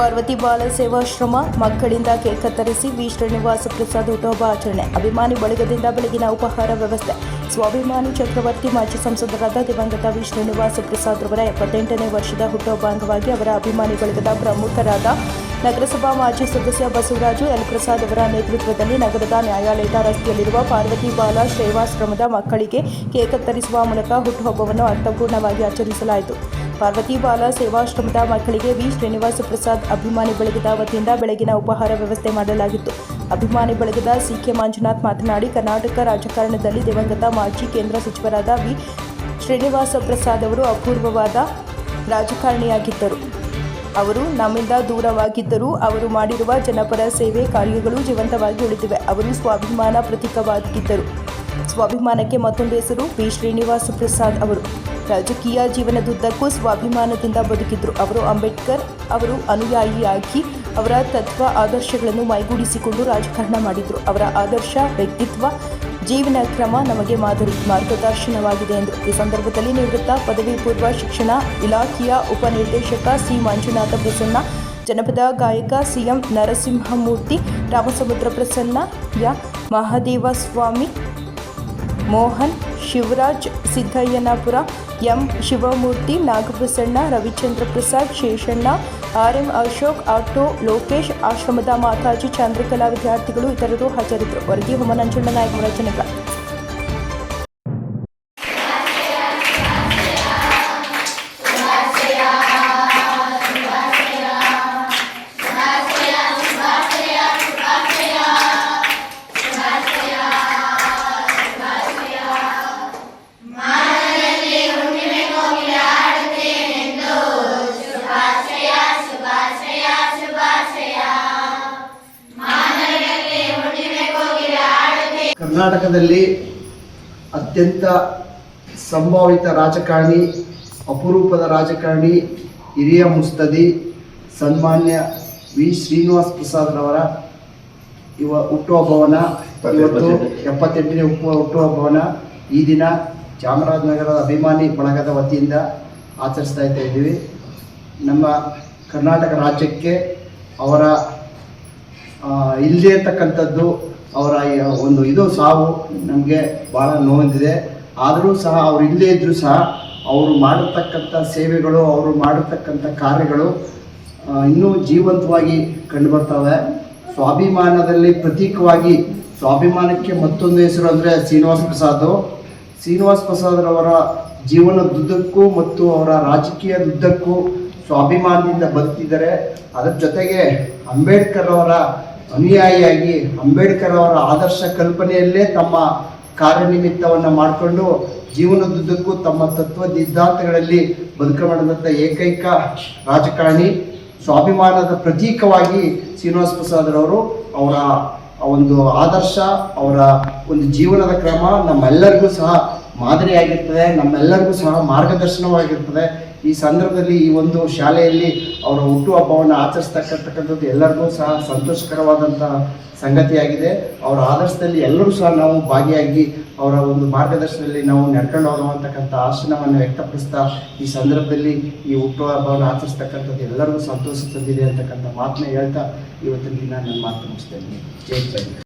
ಪಾರ್ವತಿ ಬಾಲ ಸೇವಾಶ್ರಮ ಮಕ್ಕಳಿಂದ ಕೇಕ್ ಕತ್ತರಿಸಿ ವಿ ಶ್ರೀನಿವಾಸ ಪ್ರಸಾದ್ ಹುಟ್ಟುಹಬ್ಬ ಆಚರಣೆ, ಅಭಿಮಾನಿ ಬಳಗದಿಂದ ಬೆಳಗಿನ ಉಪಹಾರ ವ್ಯವಸ್ಥೆ. ಸ್ವಾಭಿಮಾನಿ ಚಕ್ರವರ್ತಿ, ಮಾಜಿ ಸಂಸದರಾದ ದಿವಂಗತ ವಿ ಶ್ರೀನಿವಾಸ ಪ್ರಸಾದ್ ರವರ ಎಪ್ಪತ್ತೆಂಟನೇ ವರ್ಷದ ಹುಟ್ಟುಹಬ್ಬ ಅಂಗವಾಗಿ ಅವರ ಅಭಿಮಾನಿ ಬಳಗದ ಪ್ರಮುಖರಾದ ನಗರಸಭಾ ಮಾಜಿ ಸದಸ್ಯ ಬಸವರಾಜು, ಎಲ್ ಪ್ರಸಾದ್ ಅವರ ನೇತೃತ್ವದಲ್ಲಿ ನಗರದ ನ್ಯಾಯಾಲಯದ ರಸ್ತೆಯಲ್ಲಿರುವ ಪಾರ್ವತಿ ಬಾಲ ಸೇವಾಶ್ರಮದ ಮಕ್ಕಳಿಗೆ ಕೇಕ್ ಕತ್ತರಿಸುವ ಮೂಲಕ ಹುಟ್ಟುಹಬ್ಬವನ್ನು ಅರ್ಥಪೂರ್ಣವಾಗಿ ಆಚರಿಸಲಾಯಿತು. ಪಾರ್ವತಿ ಬಾಲ ಸೇವಾಶ್ರಮದ ಮಕ್ಕಳಿಗೆ ವಿ. ಶ್ರೀನಿವಾಸ ಪ್ರಸಾದ್ ಅಭಿಮಾನಿ ಬಳಗದ ವತಿಯಿಂದ ಬೆಳಗಿನ ಉಪಹಾರ ವ್ಯವಸ್ಥೆ ಮಾಡಲಾಗಿತ್ತು. ಅಭಿಮಾನಿ ಬಳಗದ ಸಿಕೆ ಮಂಜುನಾಥ್ ಮಾತನಾಡಿ, ಕರ್ನಾಟಕ ರಾಜಕಾರಣದಲ್ಲಿ ದಿವಂಗತ ಮಾಜಿ ಕೇಂದ್ರ ಸಚಿವರಾದ ವಿ. ಶ್ರೀನಿವಾಸ ಪ್ರಸಾದ್ ಅವರು ಅಪೂರ್ವವಾದ ರಾಜಕಾರಣಿಯಾಗಿದ್ದರು. ಅವರು ನಮ್ಮಿಂದ ದೂರವಾಗಿದ್ದರೂ ಅವರು ಮಾಡಿರುವ ಜನಪರ ಸೇವೆ ಕಾರ್ಯಗಳು ಜೀವಂತವಾಗಿ ಉಳಿದಿವೆ. ಅವರು ಸ್ವಾಭಿಮಾನ ಪ್ರತೀಕವಾಗಿದ್ದರು. ಸ್ವಾಭಿಮಾನಕ್ಕೆ ಮತ್ತೊಂದು ಹೆಸರು ಪಿ ಶ್ರೀನಿವಾಸ ಪ್ರಸಾದ್ ಅವರು. ರಾಜಕೀಯ ಜೀವನದುದ್ದಕ್ಕೂ ಸ್ವಾಭಿಮಾನದಿಂದ ಬದುಕಿದ್ರು ಅವರು ಅಂಬೇಡ್ಕರ್ ಅವರು ಅನುಯಾಯಿಯಾಗಿ ಅವರ ತತ್ವ ಆದರ್ಶಗಳನ್ನು ಮೈಗೂಡಿಸಿಕೊಂಡು ರಾಜಕಾರಣ ಮಾಡಿದರು. ಅವರ ಆದರ್ಶ, ವ್ಯಕ್ತಿತ್ವ, ಜೀವನ ಕ್ರಮ ನಮಗೆ ಮಾದರಿ ಮಾರ್ಗದರ್ಶನವಾಗಿದೆ ಎಂದು ಈ ಸಂದರ್ಭದಲ್ಲಿ ನಿವೃತ್ತ ಪದವಿ ಪೂರ್ವ ಶಿಕ್ಷಣ ಇಲಾಖೆಯ ಉಪನಿರ್ದೇಶಕ ಸಿ. ಮಂಜುನಾಥ ಪ್ರಸನ್ನ, ಜನಪದ ಗಾಯಕ ಸಿಎಂ ನರಸಿಂಹಮೂರ್ತಿ, ರಾಮಸಮುದ್ರ ಪ್ರಸನ್ನ, ಯ. Mahadeva Swamy Mohan, Shivaraj Siddaiahnapura M Shivamurthy, Nagaprasanna, Ravichandra Prasad, Seshanna, R M Ashok, auto Lokesh, ಆಶ್ರಮದ ಮಾತಾಜಿ, ಚಂದ್ರಕಲಾ ವಿದ್ಯಾರ್ಥಿಗಳು ಇತರರು ಹಾಜರಿದ್ದರು. ವರದಿ ಹೊಮನಂಜಣ್ಣ ನಾಯಕ ರಚನೆಗಳ ಕರ್ನಾಟಕದಲ್ಲಿ ಅತ್ಯಂತ ಸಂಭಾವಿತ ರಾಜಕಾರಣಿ, ಅಪರೂಪದ ರಾಜಕಾರಣಿ ಹಿರಿಯ ಮುಸ್ತದಿ ಸನ್ಮಾನ್ಯ ವಿ. ಶ್ರೀನಿವಾಸ್ ಪ್ರಸಾದ್ರವರ ಇವ ಹುಟ್ಟುಹಬ್ಬವನ್ನ ಇವತ್ತು ಎಪ್ಪತ್ತೆಂಟನೇ ಉಪ ಹುಟ್ಟುಹಬ್ಬವನ್ನ ಈ ದಿನ ಚಾಮರಾಜನಗರದ ಅಭಿಮಾನಿ ಬಳಗದ ವತಿಯಿಂದ ಆಚರಿಸ್ತಾ ಇದ್ದೀವಿ. ನಮ್ಮ ಕರ್ನಾಟಕ ರಾಜ್ಯಕ್ಕೆ ಅವರ ಇಲ್ಲದೇ ಇರ್ತಕ್ಕಂಥದ್ದು ಅವರ ಒಂದು ಇದು ಸಾವು ನಮಗೆ ಭಾಳ ನೋವಂದಿದೆ. ಆದರೂ ಸಹ ಅವ್ರು ಇಲ್ಲದೇ ಇದ್ದರೂ ಸಹ ಅವರು ಮಾಡತಕ್ಕಂಥ ಸೇವೆಗಳು, ಅವರು ಮಾಡತಕ್ಕಂಥ ಕಾರ್ಯಗಳು ಇನ್ನೂ ಜೀವಂತವಾಗಿ ಕಂಡುಬರ್ತವೆ. ಸ್ವಾಭಿಮಾನದಲ್ಲಿ ಪ್ರತೀಕವಾಗಿ, ಸ್ವಾಭಿಮಾನಕ್ಕೆ ಮತ್ತೊಂದು ಹೆಸರು ಅಂದರೆ ಶ್ರೀನಿವಾಸ ಪ್ರಸಾದ್. ಶ್ರೀನಿವಾಸ್ ಪ್ರಸಾದ್ರವರ ಜೀವನದುದ್ದಕ್ಕೂ ಮತ್ತು ಅವರ ರಾಜಕೀಯದುದ್ದಕ್ಕೂ ಸ್ವಾಭಿಮಾನದಿಂದ ಬದುಕಿದ್ದಾರೆ ಅದರ ಜೊತೆಗೆ ಅಂಬೇಡ್ಕರ್ ಅವರ ಅನುಯಾಯಿಯಾಗಿ ಅಂಬೇಡ್ಕರ್ ಅವರ ಆದರ್ಶ ಕಲ್ಪನೆಯಲ್ಲೇ ತಮ್ಮ ಕಾರ್ಯನಿಮಿತ್ತವನ್ನು ಮಾಡಿಕೊಂಡು ಜೀವನದುದ್ದಕ್ಕೂ ತಮ್ಮ ತತ್ವ ಸಿದ್ಧಾಂತಗಳಲ್ಲಿ ಬದುಕ ಮಾಡಿದಂಥ ಏಕೈಕ ರಾಜಕಾರಣಿ, ಸ್ವಾಭಿಮಾನದ ಪ್ರತೀಕವಾಗಿ ಶ್ರೀನಿವಾಸ ಪ್ರಸಾದ್ರವರು ಅವರ ಒಂದು ಆದರ್ಶ, ಅವರ ಒಂದು ಜೀವನದ ಕ್ರಮ ನಮ್ಮೆಲ್ಲರಿಗೂ ಸಹ ಮಾದರಿಯಾಗಿರ್ತದೆ, ನಮ್ಮೆಲ್ಲರಿಗೂ ಸಹ ಮಾರ್ಗದರ್ಶನವಾಗಿರ್ತದೆ. ಈ ಸಂದರ್ಭದಲ್ಲಿ ಈ ಒಂದು ಶಾಲೆಯಲ್ಲಿ ಅವರ ಹುಟ್ಟುಹಬ್ಬವನ್ನು ಆಚರಿಸ್ತಕ್ಕಂಥಕ್ಕಂಥದ್ದು ಎಲ್ಲರಿಗೂ ಸಹ ಸಂತೋಷಕರವಾದಂಥ ಸಂಗತಿಯಾಗಿದೆ. ಅವರ ಆದರ್ಶದಲ್ಲಿ ಎಲ್ಲರೂ ಸಹ ನಾವು ಭಾಗಿಯಾಗಿ ಅವರ ಒಂದು ಮಾರ್ಗದರ್ಶನದಲ್ಲಿ ನಾವು ನಡ್ಕೊಂಡು ಹೋಗುವಂತಕ್ಕಂಥ ಆಶನವನ್ನು ವ್ಯಕ್ತಪಡಿಸ್ತಾ ಈ ಸಂದರ್ಭದಲ್ಲಿ ಈ ಹುಟ್ಟುಹಬ್ಬವನ್ನು ಆಚರಿಸ್ತಕ್ಕಂಥದ್ದು ಎಲ್ಲರಿಗೂ ಸಂತೋಷ ತಂದಿದೆ ಅಂತಕ್ಕಂಥ ಮಾತನ್ನ ಹೇಳ್ತಾ ಇವತ್ತಿನ ದಿನ ನನ್ನ ಮಾತು ಮುಗಿಸ್ತೇನೆ. ಜೈ